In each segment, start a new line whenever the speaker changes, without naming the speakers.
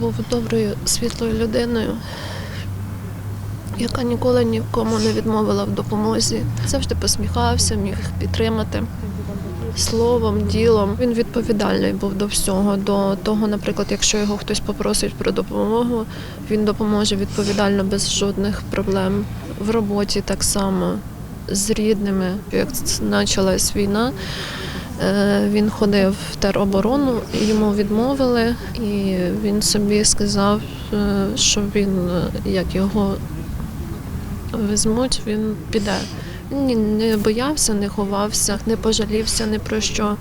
Був доброю світлою людиною, яка ніколи нікому не відмовила в допомозі. Завжди посміхався, міг підтримати словом, ділом. Він відповідальний був до всього. До того, наприклад, якщо його хтось попросить про допомогу, він допоможе відповідально без жодних проблем. В роботі так само з рідними. Як почалась війна, Він ходив в тероборону, йому відмовили, і він собі сказав, е, що він, е, як його візьмуть, він піде. Він не боявся, не ховався, не пожалівся ні про що,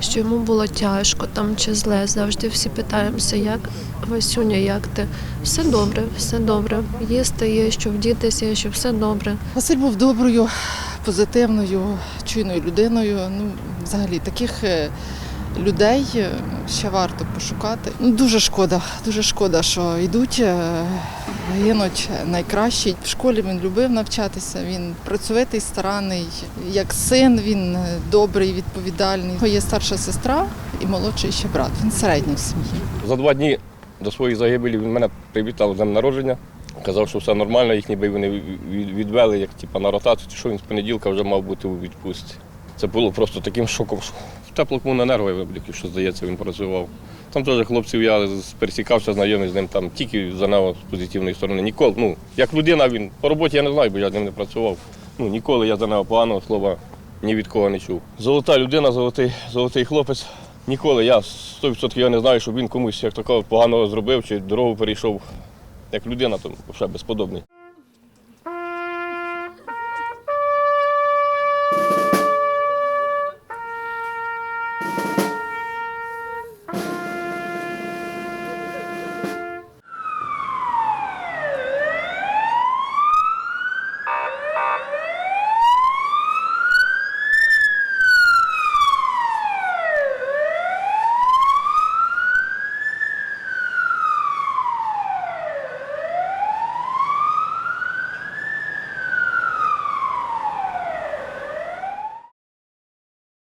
що йому було тяжко там чи зле. Завжди всі питаємося, як Васюня, як ти? Все добре, все добре. Їсти є, що вдітися, що все добре.
Василь був доброю, позитивною, чуйною людиною. Ну, взагалі, таких е, людей е, ще варто пошукати. Ну, дуже шкода, дуже шкода, що йдуть, гинуть найкращі. В школі він любив навчатися. Він працьовитий, старанний. Як син, він е, добрий, відповідальний. Його Є старша сестра і молодший ще брат. Він середній в сім'ї.
За два дні до своєї загибелі він мене привітав з днем народження. Казав, що все нормально, їх ніби вони відвели, як типу, на ротацію, що він з понеділка вже мав бути у відпустці. Це було просто таким шоком. В теплокомуненерго, що здається, він працював. Там теж хлопців я пересікався, знайомий з ним там тільки за нього з позитивної сторони. Ніколи, ну, як людина він по роботі я не знаю, бо я з ним не працював. Ну, ніколи я за нього поганого слова ні від кого не чув. Золота людина, золотий, золотий хлопець. Ніколи я 100% я не знаю, щоб він комусь як такого поганого зробив чи дорогу перейшов. Як людина, то взагалі безподобний.